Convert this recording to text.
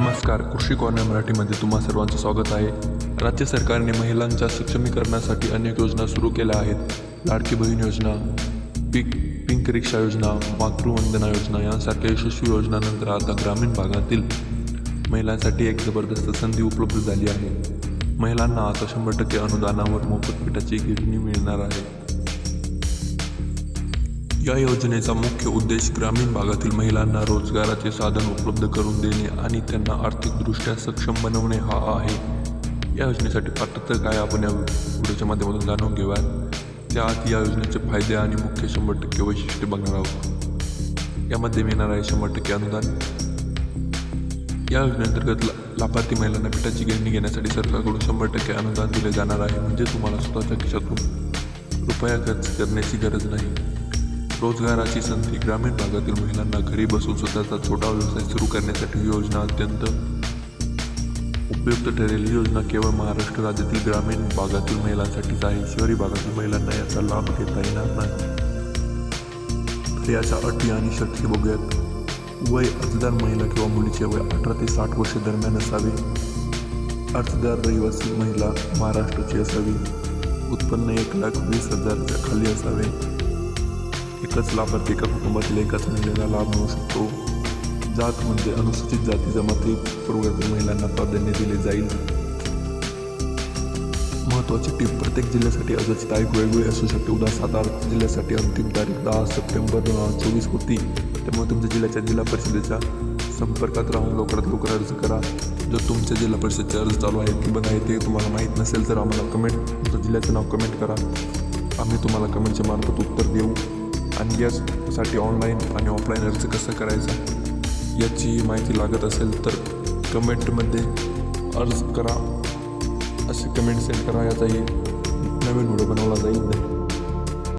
नमस्कार कृषी कॉर्नर मराठीमध्ये तुम्हा सर्वांचं स्वागत आहे. राज्य सरकारने महिलांच्या सक्षमीकरणासाठी अनेक योजना सुरू केल्या आहेत. लाडकी बहीण योजना पीक पिंक रिक्षा योजना मातृवंदना योजना यांसारख्या यशस्वी योजनानंतर आता ग्रामीण भागातील महिलांसाठी एक जबरदस्त संधी उपलब्ध झाली आहे. महिलांना आता शंभर टक्के अनुदानावर मोफत पिठाची गिरणी मिळणार आहे. या योजनेचा मुख्य उद्देश ग्रामीण भागातील महिलांना रोजगाराचे साधन उपलब्ध करून देणे आणि त्यांना आर्थिकदृष्ट्या सक्षम बनवणे हा आहे. या योजनेसाठी पात्रता काय आपण या व्हिडिओच्या माध्यमातून जाणून घेऊयात. त्याआधी या योजनेचे फायदे आणि मुख्य शंभर टक्के वैशिष्ट्य बघणार आहोत. यामध्ये मिळणार आहे शंभर टक्के अनुदान. या योजनेअंतर्गत ला लाभार्थी महिलांना पिठाची गिरणी घेण्यासाठी सरकारकडून शंभर टक्के अनुदान दिले जाणार आहे. म्हणजे तुम्हाला स्वतःच्या खिशातून रुपया खर्च करण्याची गरज नाही. रोजगाराची संधी ग्रामीण भागातील महिलांना घरी बसून स्वतःचा छोटा व्यवसाय सुरू करण्यासाठी योजना अत्यंत उपयुक्त ठरेल. ही योजना केवळ महाराष्ट्र राज्यातील ग्रामीण भागातील महिलांसाठीच आहे. शहरी भागातील महिलांना याचा लाभ घेता येणार नाही. तर याच्या अटी आणि शर्ती बघूयात. वय अर्जदार महिला किंवा मुलीचे वय अठरा ते साठ वर्ष दरम्यान असावे. अर्जदार रहिवासी महिला महाराष्ट्राची असावी. उत्पन्न एक लाख वीस हजारच्या खाली असावे. एकच लाभार्थी एका कुटुंबातील एकाच महिलेला लाभ मिळू शकतो. जात म्हणजे अनुसूचित जाती जमाती प्रवर्गातील महिलांना प्राधान्य दिले जाईल. महत्त्वाची टीप प्रत्येक जिल्ह्यासाठी अर्जाची तारीख वेगवेगळी असू शकते. उदा सातारा जिल्ह्यासाठी अंतिम तारीख दहा सप्टेंबर दोन हजार चोवीस होती. त्यामुळे तुमच्या जिल्ह्याच्या जिल्हा परिषदेच्या संपर्कात राहून लवकरात लवकर अर्ज करा. जर तुमच्या जिल्हा परिषदचे अर्ज चालू आहेत की बंद आहे ते तुम्हाला माहीत नसेल तर आम्हाला कमेंट तुमच्या जिल्ह्याचं नाव कमेंट करा. आम्ही तुम्हाला कमेंटच्या मार्फत उत्तर देऊ. आणि यासाठी ऑनलाईन आणि ऑफलाईन अर्ज कसा करायचा याची माहिती लागत असेल तर कमेंटमध्ये अर्ज करा. असे कमेंट सेंड करा याचाही नवीन व्हिडिओ बनवला जाईल.